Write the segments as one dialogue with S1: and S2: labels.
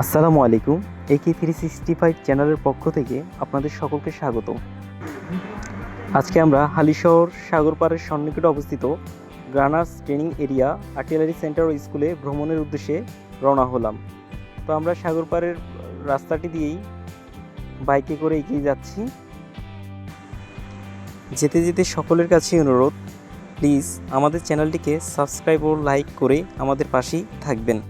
S1: আসসালামু আলাইকুম, একে থ্রি সিক্সটি ফাইভ চ্যানেলের পক্ষ থেকে আপনাদের সকলকে স্বাগত। আজকে আমরা হালিশহর সাগরপাড়ের সন্নিকটে অবস্থিত gunners training area artillery centre ও স্কুলে ভ্রমণের উদ্দেশ্যে রওনা হলাম। তো আমরা সাগরপাড়ের রাস্তাটি দিয়েই বাইকে করে এগিয়ে যাচ্ছি। যেতে যেতে সকলের কাছে অনুরোধ, প্লিজ আমাদের চ্যানেলটিকে সাবস্ক্রাইব ও লাইক করে আমাদের পাশেই থাকবেন।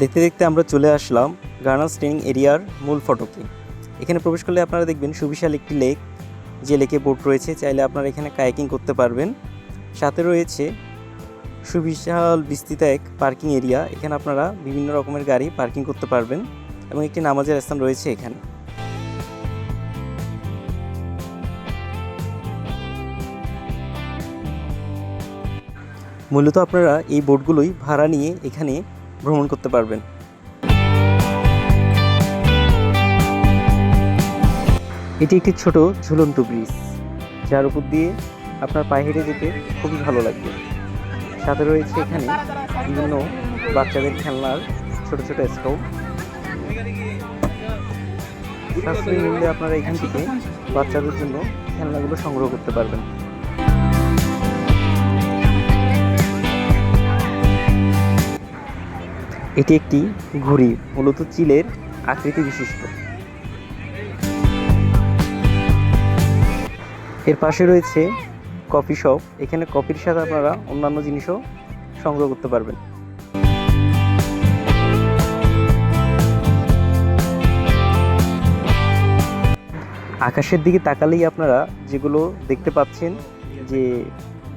S1: দেখতে দেখতে আমরা চলে আসলাম গার্নার্স ট্রেনিং এরিয়ার মূল ফটকে। এখানে প্রবেশ করলে আপনারা দেখবেন সুবিশাল একটি লেক, যে লেকে বোট রয়েছে, চাইলে আপনারা এখানে কায়াকিং করতে পারবেন। সাথে রয়েছে সুবিশাল বিস্তৃত এক পার্কিং এরিয়া, এখানে আপনারা বিভিন্ন রকমের গাড়ি পার্কিং করতে পারবেন এবং একটি নামাজের স্থান রয়েছে এখানে। মূলত আপনারা এই বোটগুলোই ভাড়া নিয়ে এখানে ভ্রমণ করতে পারবেন। এটি একটি ছোট ঝুলন্ত ব্রিজ, যার উপর দিয়ে আপনার পায়ে হেঁটে যেতে খুবই ভালো লাগবে। সাথে রয়েছে এখানে বিভিন্ন বাচ্চাদের খেলনার ছোট ছোট স্টল সাশ্রয়ী মূল্যে আপনারা এখান থেকে বাচ্চাদের জন্য খেলনাগুলো সংগ্রহ করতে পারবেন। এটি একটি ঘুড়ি, মূলত চিলের আকৃতি বিশিষ্ট। এর পাশে রয়েছে কফি শপ। এখানে কফির সাথে আপনারা অন্যান্য জিনিসও সংগ্রহ করতে পারবেন। আকাশের দিকে তাকালেই আপনারা যেগুলো দেখতে পাচ্ছেন, যে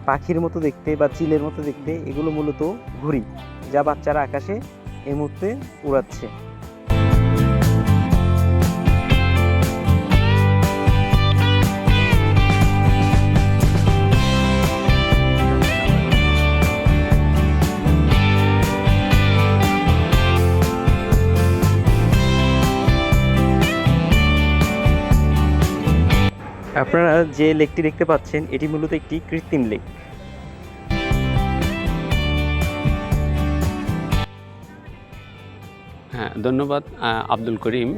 S1: পাখির মতো দেখতে বা চিলের মতো দেখতে, এগুলো মূলত ঘুড়ি, যা বাচ্চারা আকাশে এই মুহূর্তে উড়াচ্ছে। আপনারা যে লেকটি দেখতে পাচ্ছেন এটি মূলত একটি কৃত্রিম লেক।
S2: হ্যাঁ ধন্যবাদ আব্দুল করিম।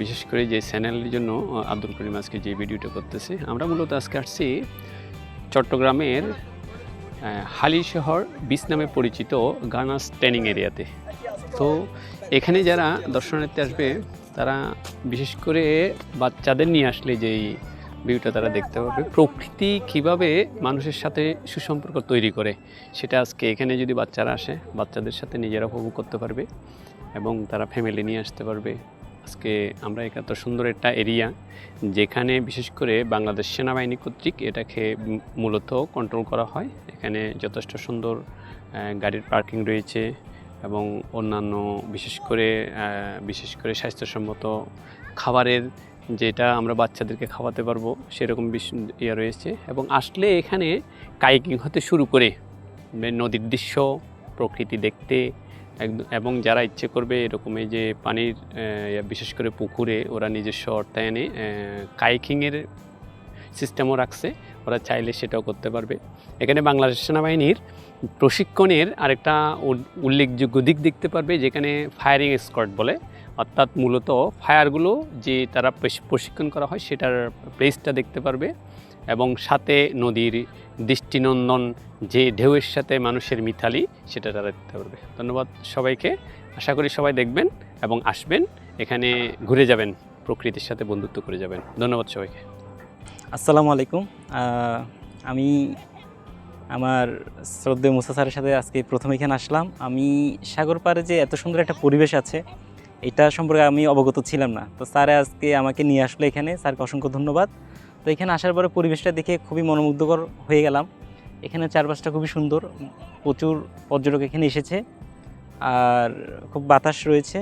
S2: বিশেষ করে যে চ্যানেলের জন্য আব্দুল করিম আজকে যে ভিডিওটা করতেছে, আমরা মূলত আজকে আসছি চট্টগ্রামের হালি শহর বিচ নামে পরিচিত গানাস ট্রেনিং এরিয়াতে। তো এখানে যারা দর্শনার্থী আসবে, তারা বিশেষ করে বাচ্চাদের নিয়ে আসলে যেই ভিউটা তারা দেখতে পাবে, প্রকৃতি কীভাবে মানুষের সাথে সুসম্পর্ক তৈরি করে, সেটা আজকে এখানে যদি বাচ্চারা আসে, বাচ্চাদের সাথে নিজেরা উপভোগ করতে পারবে। এবং তারা ফ্যামিলি নিয়ে আসতে পারবে। আজকে আমরা এত সুন্দর একটা এরিয়া যেখানে বিশেষ করে বাংলাদেশ সেনাবাহিনী কর্তৃক এটাকে মূলত কন্ট্রোল করা হয়। এখানে যথেষ্ট সুন্দর গাড়ির পার্কিং রয়েছে এবং অন্যান্য বিশেষ করে বিশেষ করে স্বাস্থ্যসম্মত খাবারের যেটা আমরা বাচ্চাদেরকে খাওয়াতে পারব সেরকম ইয়ে রয়েছে এবং আসলে এখানে কাইকিং হতে শুরু করে। নদীর দৃশ্য, প্রকৃতি দেখতে এবং যারা ইচ্ছে করবে এরকম এই যে পানির বিশেষ করে পুকুরে ওরা নিজস্ব অর্থায়নে কাইকিংয়ের সিস্টেমও রাখছে। ওরা চাইলে সেটাও করতে পারবে। এখানে বাংলাদেশ সেনাবাহিনীর প্রশিক্ষণের আরেকটা উল্লেখযোগ্য দিক দেখতে পারবে, যেখানে ফায়ারিং স্কোয়াড বলে। অর্থাৎ মূলত ফায়ারগুলো যে তারা প্রশিক্ষণ করা হয়, সেটার প্লেসটা দেখতে পারবে। এবং সাথে নদীর দৃষ্টিনন্দন, যে ঢেউয়ের সাথে মানুষের মিথালি সেটা তারা দেখতে পারবে। ধন্যবাদ সবাইকে। আশা করি সবাই দেখবেন এবং আসবেন। এখানে ঘুরে যাবেন, প্রকৃতির সাথে বন্ধুত্ব করে যাবেন। ধন্যবাদ সবাইকে।
S1: আসসালামু আলাইকুম। আমি আমার শ্রদ্ধে মুসা স্যারের সাথে আজকে প্রথম এখানে আসলাম। আমি সাগর পাড়ে যে এত সুন্দর একটা পরিবেশ আছে, এটা সম্পর্কে আমি অবগত ছিলাম না। তো স্যার আজকে আমাকে নিয়ে আসলো এখানে। স্যারকে অসংখ্য ধন্যবাদ। তো এখানে আসার পরে পরিবেশটা দেখে খুবই মনোমুগ্ধকর হয়ে গেলাম। এখানে চারপাশটা খুবই সুন্দর, প্রচুর পর্যটক এখানে এসেছে আর খুব বাতাস রয়েছে।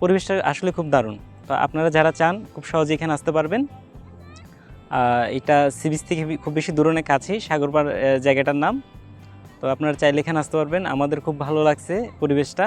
S1: পরিবেশটা আসলে খুব দারুণ। তো আপনারা যারা চান, খুব সহজে এখানে আসতে পারবেন। এটা সি বিচ থেকে খুব বেশি দূরে না কাছেই সাগরপাড় জায়গাটার নাম। তো আপনারা চাইলে এখানে আসতে পারবেন। আমাদের খুব ভালো লাগছে পরিবেশটা।